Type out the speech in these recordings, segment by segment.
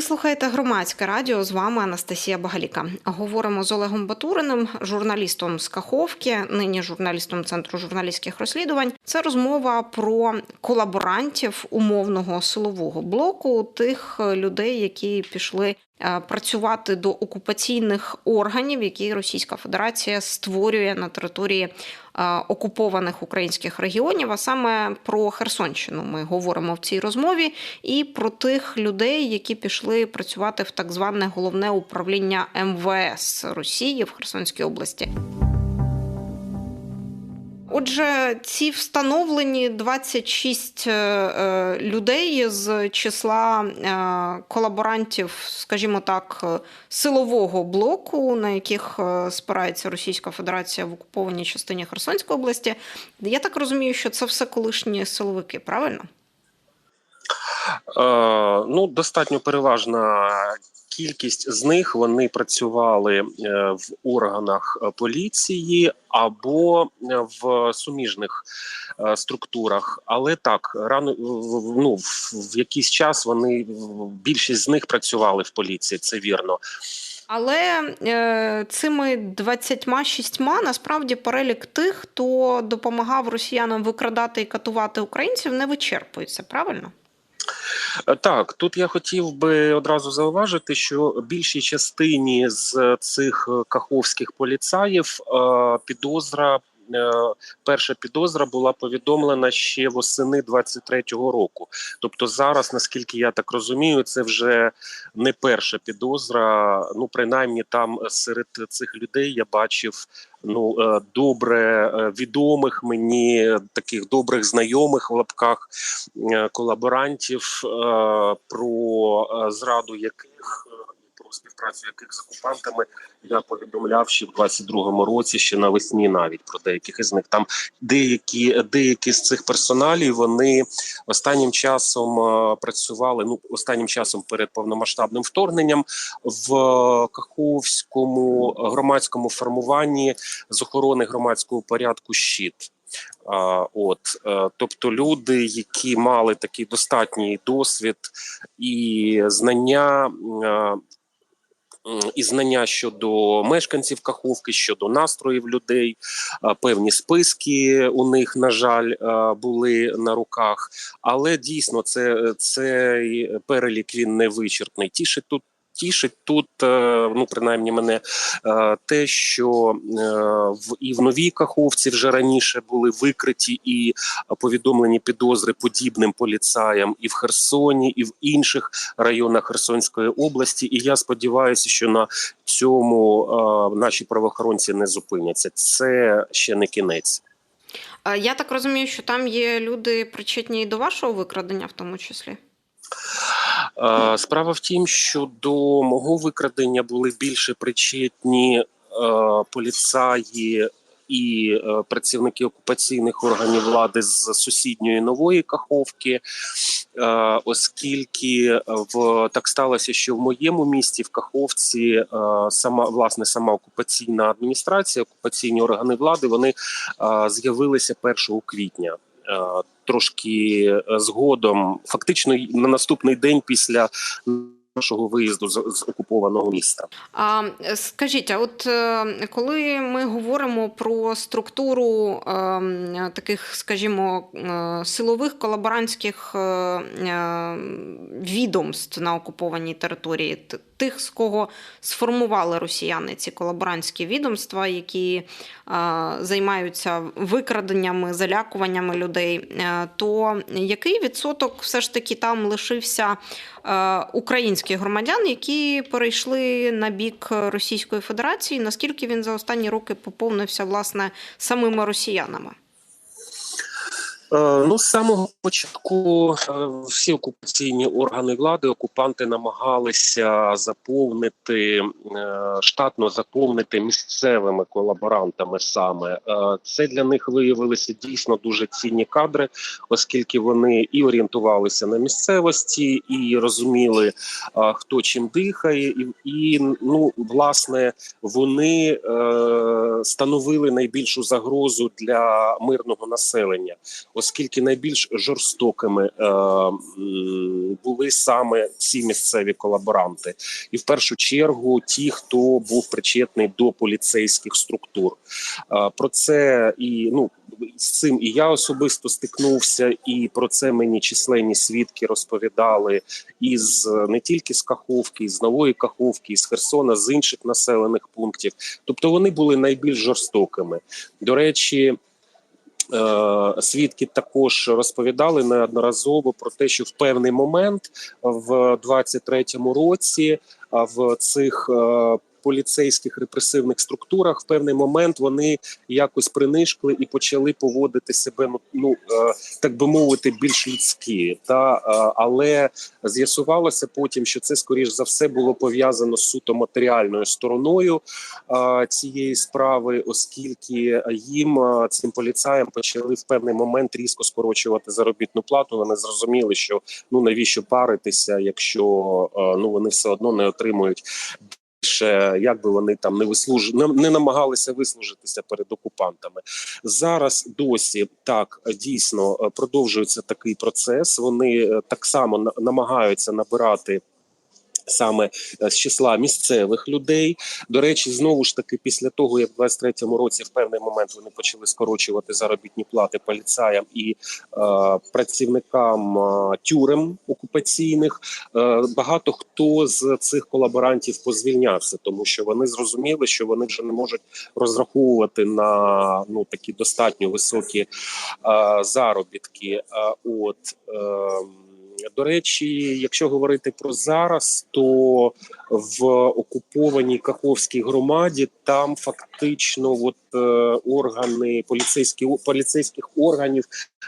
Ви слухаєте громадське радіо. З вами Анастасія Багаліка. Говоримо з Олегом Батуриним, журналістом з Каховки, нині журналістом Центру журналістських розслідувань. Це розмова про колаборантів умовного силового блоку, тих людей, які пішли працювати до окупаційних органів, які Російська Федерація створює на території е, окупованих українських регіонів. А саме про Херсонщину ми говоримо в цій розмові, і про тих людей, які пішли працювати в так зване головне управління МВС Росії в Херсонській області. Отже, ці встановлені 26 е, е, людей з числа е, колаборантів, скажімо так, силового блоку, на яких спирається Російська Федерація в окупованій частині Херсонської області. Я так розумію, що це все колишні силовики, правильно? Е, ну, достатньо переважна кількість з них вони працювали е, в органах е, поліції або е, в суміжних структурах. Але так рано ну, в якийсь час вони більшість з них працювали в поліції. Це вірно. Але е, цими 26 насправді перелік тих, хто допомагав росіянам викрадати і катувати українців, не вичерпується, правильно? Е, Так, тут я хотів би одразу зауважити, що більшій частині з цих е, каховських поліцаїв е, підозра. Перша підозра була повідомлена ще восени 23-го року. Тобто, зараз, наскільки я так розумію, це вже не перша підозра. Ну, принаймні, там серед цих людей я бачив ну е, добре е, відомих мені таких добрих знайомих в лапках е, колаборантів, е, про е, зраду яких е, про співпрацю яких з окупантами я повідомляв ще в 22-му році, ще навесні, навіть про деяких із них. Там деякі деякі з цих персоналів вони останнім часом е, працювали. Ну останнім часом перед повномасштабним вторгненням в Каховському громадському формуванні з охорони громадського порядку щит. От, е, тобто люди, які мали такий достатній досвід і знання. І знання щодо мешканців Каховки, щодо настроїв людей, певні списки у них, на жаль, були на руках. Але дійсно, це цей перелік він не вичерпний. Тішить тут. Тішить тут, е, ну принаймні мене е, те, що е, в і в новій каховці вже раніше були викриті і повідомлені підозри подібним поліцаям і в Херсоні, і в інших районах Херсонської області. І я сподіваюся, що на цьому наші правоохоронці не зупиняться. Це ще не кінець. Я так розумію, що там є люди причетні і до вашого викрадення, в тому числі. Е, Справа в тім, що до мого викрадення були більше причетні е, поліцаї і е, працівники окупаційних органів влади з сусідньої нової Каховки, оскільки в так сталося, що в моєму місті в Каховці сама власне сама окупаційна адміністрація, окупаційні органи влади вони з'явилися 1 квітня. Трошки е, згодом, фактично на наступний день після нашого виїзду з, з окупованого міста. А е, скажіть, а от е, коли ми говоримо про структуру е, таких, скажімо, силових колаборантських е, відомств на окупованій території, тих, з кого сформували росіяни ці колаборантські відомства, які е, займаються викраденнями, залякуваннями людей, е, то який відсоток все ж таки там лишився е, українських громадян, які перейшли на бік Російської Федерації? Наскільки він за останні роки поповнився власне самими росіянами? Е, Ну, з самого початку е, всі окупаційні органи влади, окупанти намагалися заповнити е, штатно заповнити місцевими колаборантами. Саме це для них виявилися дійсно дуже цінні кадри, оскільки вони і орієнтувалися на місцевості, і розуміли, хто чим дихає, і, ну власне вони становили найбільшу загрозу для мирного населення оскільки найбільш жорстокими е, були саме ці місцеві колаборанти, і в першу чергу ті, хто був причетний до поліцейських структур. Е, Про це і ну з цим і я особисто стикнувся, і про це мені численні свідки розповідали із не тільки з Каховки, з Нової Каховки, з Херсона, з інших населених пунктів. Тобто вони були найбільш жорстокими. До речі. Е, Свідки також розповідали неодноразово про те, що в певний момент в 23-му році в цих е, поліцейських репресивних структурах в певний момент вони якось принишкли і почали поводити себе ну, ну е, так би мовити, більш людські. Та е, але з'ясувалося потім, що це скоріш за все було пов'язано з суто матеріальною стороною е, цієї справи, оскільки їм цим поліцаям почали в певний момент різко скорочувати заробітну плату. Вони зрозуміли, що ну навіщо паритися, якщо ну вони все одно не отримують. Більше, як би вони там не вислуж... не, намагалися вислужитися перед окупантами зараз. Досі так дійсно е, продовжується такий процес. Вони е, так само на- намагаються набирати. Саме е, з числа місцевих людей. До речі, знову ж таки, після того як в 23-му році в певний момент вони почали скорочувати заробітні плати поліцаям і е, працівникам е, тюрем окупаційних, е, багато хто з цих колаборантів позвільнявся, тому що вони зрозуміли, що вони вже не можуть розраховувати на ну такі достатньо високі е, заробітки. Е, от е, до речі, якщо говорити про зараз, то в окупованій Каховській громаді там фактично от, е, органи поліцейські поліцейських органів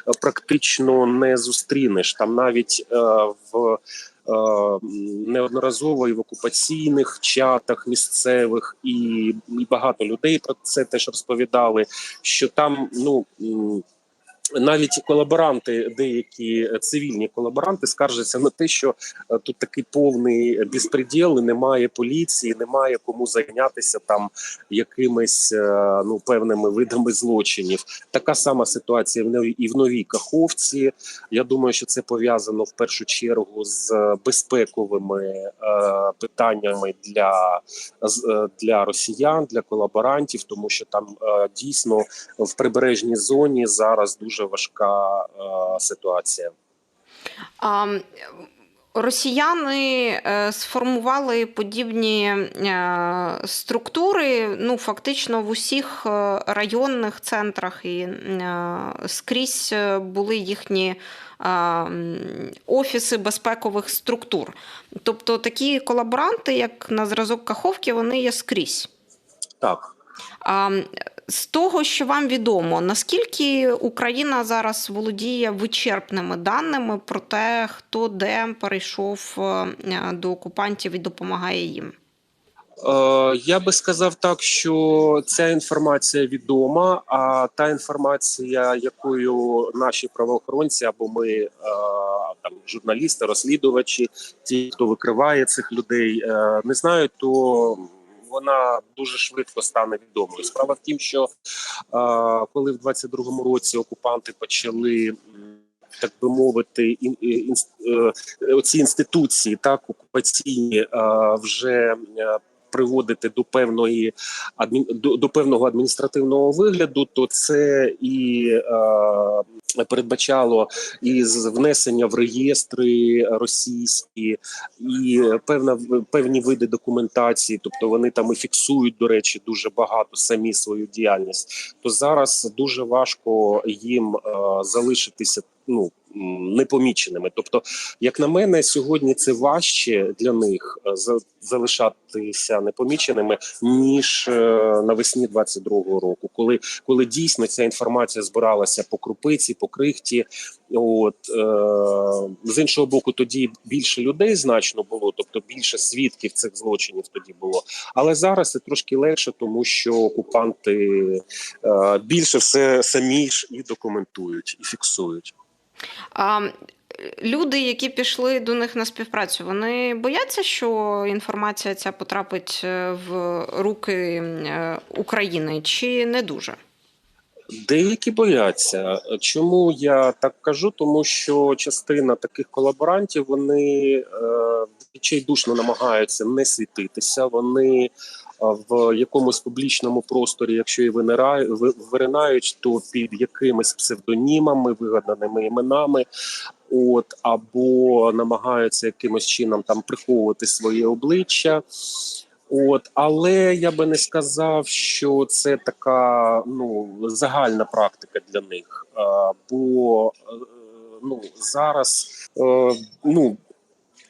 е, практично не зустрінеш. Там навіть е, в е, неодноразово і в окупаційних чатах місцевих, і, і багато людей про це теж розповідали. Що там ну. Навіть колаборанти, деякі е, цивільні колаборанти, скаржаться на те, що е, тут такий повний безпреділ, немає поліції, немає кому зайнятися там якимись е, ну певними видами злочинів. Така сама ситуація і в новій Каховці. Я думаю, що це пов'язано в першу чергу з безпековими е, питаннями для, для росіян, для колаборантів, тому що там е, дійсно в прибережній зоні зараз дуже важка е, ситуація. А, Росіяни е, сформували подібні е, структури ну, фактично в усіх районних центрах і е, скрізь були їхні офіси безпекових структур. Тобто такі колаборанти, як на зразок Каховки, вони є скрізь. Так. З того, що вам відомо, наскільки Україна зараз володіє вичерпними даними про те, хто де перейшов е, до окупантів і допомагає їм? Е, я би сказав так, що ця інформація відома. А та інформація, якою наші правоохоронці або ми е, там журналісти, розслідувачі, ті, хто викриває цих людей, не знають, то вона дуже швидко стане відомою. Справа в тім, що е, коли в 22-му році окупанти почали. Так би мовити, ін, е, оці інституції, так окупаційні, е, вже е, приводити до певної до, до певного адміністративного вигляду, то це і е, передбачало і внесення в реєстри російські, і певна певні види документації, тобто вони там і фіксують, до речі, дуже багато самі свою діяльність. То зараз дуже важко їм е, залишитися. Ну непоміченими, тобто як на мене, сьогодні це важче для них е, залишатися непоміченими ніж е, навесні 22-го року, коли, коли дійсно ця інформація збиралася по крупиці, по крихті. От е, з іншого боку, тоді більше людей значно було, тобто більше свідків цих злочинів тоді було. Але зараз це трошки легше, тому що окупанти е, більше все самі ж і документують і фіксують. А люди, які пішли до них на співпрацю, вони бояться, що інформація ця потрапить е, в руки е, України, чи не дуже? Деякі бояться. Чому я так кажу? Тому що частина таких колаборантів вони е, відчайдушно намагаються не світитися. Вони е, в якомусь публічному просторі, якщо і виринають, то під якимись псевдонімами, вигаданими іменами. От або намагаються якимось чином там приховувати своє обличчя. От, але я би не сказав, що це така ну загальна практика для них. Бо е, ну зараз е, ну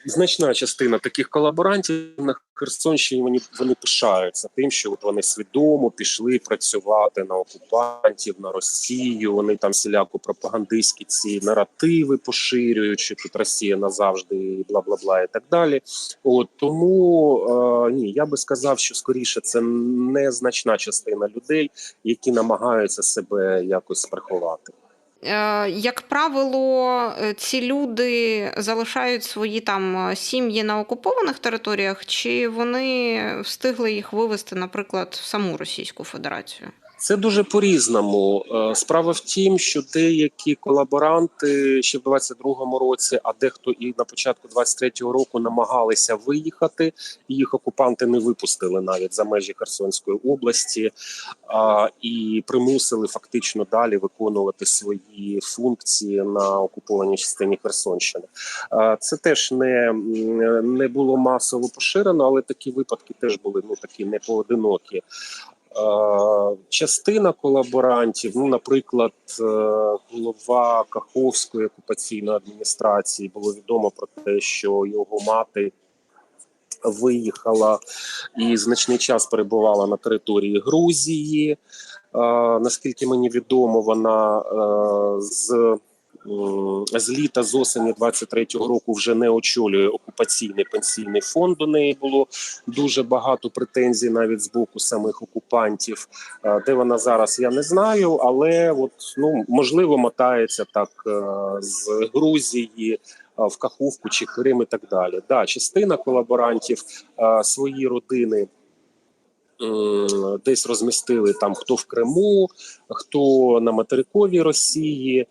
значна частина таких колаборантів на Херсонщині вони, вони пишаються тим, що от вони свідомо пішли працювати на окупантів, на Росію. Вони там всіляко пропагандистські ці наративи поширюють, що тут Росія назавжди, і бла бла бла і так далі. От тому е, ні, я би сказав, що скоріше це незначна частина людей, які намагаються себе якось приховати. Е, Як правило, е, ці люди залишають свої там е, сім'ї на окупованих територіях, чи вони встигли їх вивезти, наприклад, в саму Російську Федерацію? Це дуже по-різному. Е, Справа в тім, що деякі колаборанти ще в 22-му році, а дехто і на початку 23-го року намагалися виїхати, їх окупанти не випустили навіть за межі Херсонської області а, і примусили фактично далі виконувати свої функції на окупованій частині Херсонщини. Е, Це теж не, не було масово поширено, але такі випадки теж були ну такі не поодинокі. Е, Частина колаборантів, ну, наприклад, е, голова Каховської окупаційної адміністрації було відомо про те, що його мати виїхала і значний час перебувала на території Грузії. Е, Наскільки мені відомо, вона е, з з літа з осені 23-го року вже не очолює окупаційний пенсійний фонд. До неї було дуже багато претензій навіть з боку самих окупантів. Е, Де вона зараз, я не знаю, але от ну можливо мотається так е, з Грузії. е, В Каховку чи Крим і так далі. Да, частина колаборантів е, свої родини м, десь розмістили там хто в Криму, хто на материковій Росії.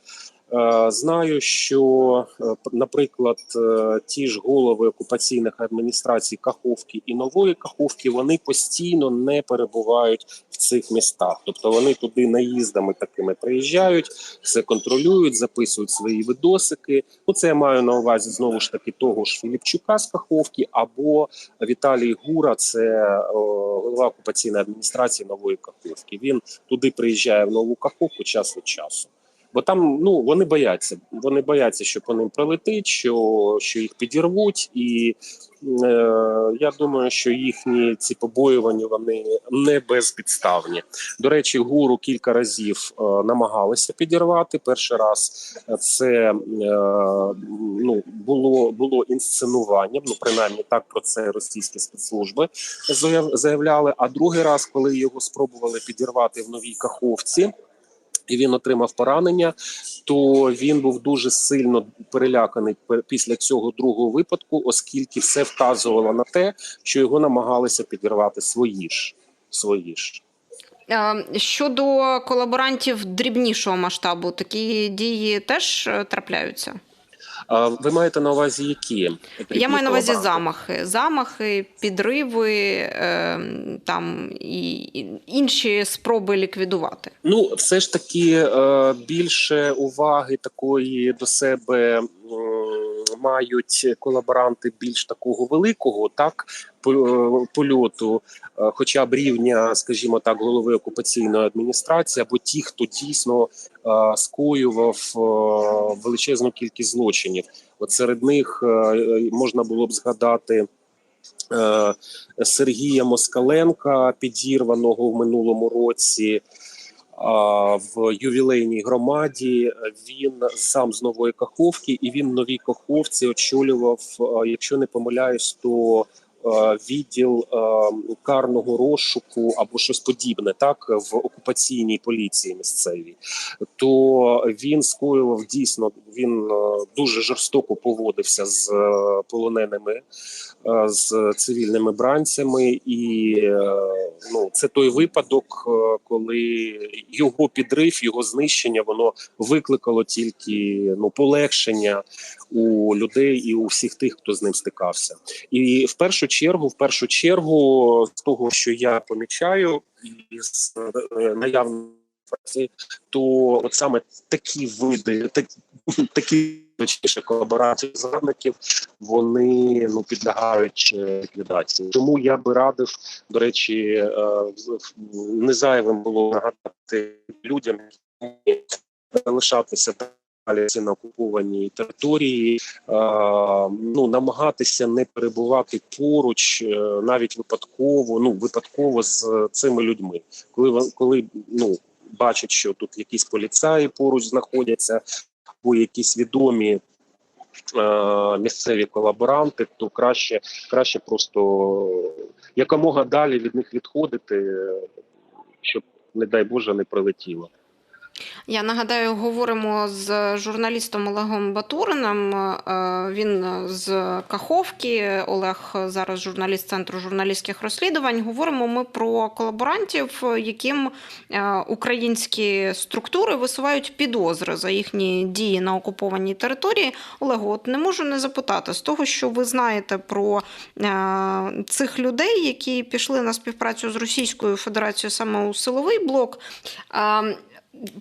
Е, Знаю, що, е, наприклад, е, ті ж голови окупаційних адміністрацій Каховки і Нової Каховки вони постійно не перебувають в цих містах. Тобто вони туди наїздами такими приїжджають, все контролюють, записують свої видосики. Ну це я маю на увазі знову ж таки того ж Філіпчука з Каховки або Віталій Гура, це голова окупаційної адміністрації Нової Каховки. Він туди приїжджає в нову Каховку час від часу. Бо там ну вони бояться. Вони бояться, що по ним прилетить, що, що їх підірвуть, і е, я думаю, що їхні ці побоювання вони не безпідставні. До речі, гуру кілька разів е, намагалися підірвати. Перший раз це е, ну було було інсценуванням. Ну принаймні так про це російські спецслужби заяв- заявляли. А другий раз, коли його спробували підірвати в новій каховці і він отримав поранення, то він був дуже сильно переляканий пе- після цього другого випадку, оскільки все вказувало на те, що його намагалися підірвати свої ж свої ж. Е, Щодо колаборантів дрібнішого масштабу, такі дії теж е, трапляються. А ви маєте на увазі які Я маю на увазі замахи, замахи, підриви е, там і інші спроби ліквідувати. Ну, все ж таки е, більше уваги такої до себе мають колаборанти більш такого великого, так е, польоту, е, хоча б рівня, скажімо так, голови окупаційної адміністрації, або ті, хто дійсно е, скоював величезну кількість злочинів. От серед них можна було б згадати. Сергія Москаленка, підірваного в минулому році в ювілейній громаді. Він сам з нової Каховки, і він в новій Каховці очолював, якщо не помиляюсь, то відділ карного розшуку або щось подібне, так в окупаційній поліції місцевій. То він скоював дійсно він е, дуже жорстоко поводився з е, полоненими, е, з цивільними бранцями, і ну, це той випадок, коли його підрив, його знищення, воно викликало тільки ну полегшення у людей і у всіх тих, хто з ним стикався. І в першу чергу, в першу чергу, з того, що я помічаю, із е, наявної то от саме такі види, так, такі точніше колаборації зрадників, вони ну підлягають е, ліквідації. Тому я би радив, до речі, е, не зайвим було нагадати людям, які далі на окупованій території, е, ну намагатися не перебувати поруч, е, навіть випадково, ну випадково з цими людьми, коли коли ну бачать, що тут якісь поліцаї поруч знаходяться, або якісь відомі. е, Місцеві колаборанти, то краще, краще просто якомога далі від них відходити, щоб, не дай Боже, не прилетіло. Я нагадаю, говоримо з журналістом Олегом Батурином. Е, Він з Каховки. Олег зараз журналіст центру журналістських розслідувань. Говоримо ми про колаборантів, яким е, українські структури висувають підозри за їхні дії на окупованій території. Олегу, от не можу не запитати з того, що ви знаєте про е, цих людей, які пішли на співпрацю з Російською Федерацією саме у силовий блок.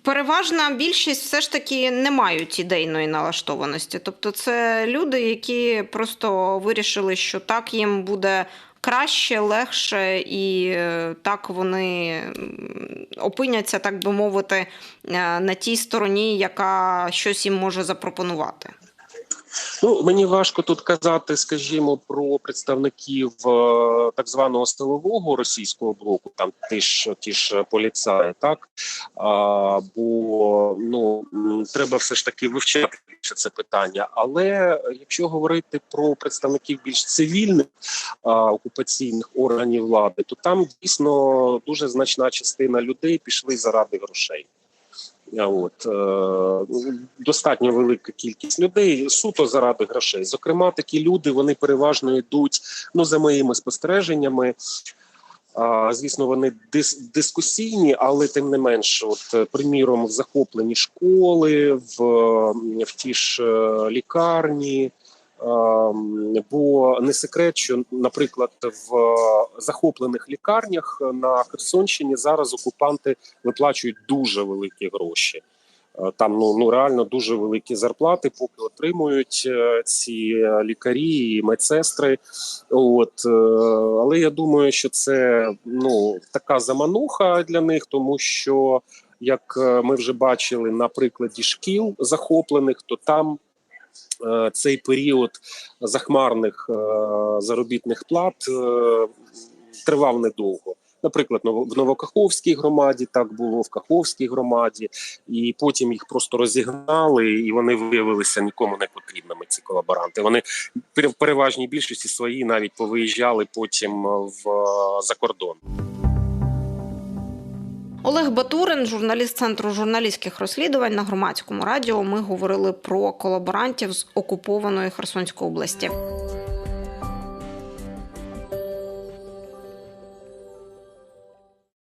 Переважна більшість все ж таки не мають ідейної налаштованості. Тобто, це люди, які просто вирішили, що так їм буде краще, легше, і е, так вони опиняться, так би мовити, е, на тій стороні, яка щось їм може запропонувати. Ну мені важко тут казати, скажімо, про представників е, так званого силового російського блоку, там ті ж ті ж поліцаї, так а, бо ну треба все ж таки вивчати більше це питання. Але якщо говорити про представників більш цивільних а, окупаційних органів влади, то там дійсно дуже значна частина людей пішли заради грошей. От е, достатньо велика кількість людей суто заради грошей. Зокрема, такі люди вони переважно йдуть. Ну за моїми спостереженнями. А, звісно, вони дис, дискусійні, але тим не менш, от е, приміром, в захоплені школи, в, в ті ж е, лікарні. Ем, Бо не секрет, що, наприклад, в захоплених лікарнях на Херсонщині зараз окупанти виплачують дуже великі гроші. Е, Там ну, ну реально дуже великі зарплати, поки отримують е, ці е, лікарі і медсестри. От е, але я думаю, що це ну така замануха для них, тому що як е, ми вже бачили на прикладі шкіл захоплених, то там е, цей період захмарних е, заробітних плат е, тривав недовго. Наприклад, в Новокаховській громаді так було, в Каховській громаді, і потім їх просто розігнали, і вони виявилися нікому не потрібними. Ці колаборанти. Вони в переважній більшості свої навіть повиїжджали потім е, в е, за кордон. Олег Батурин, журналіст центру журналістських розслідувань на громадському радіо. Ми говорили про колаборантів з окупованої Херсонської області.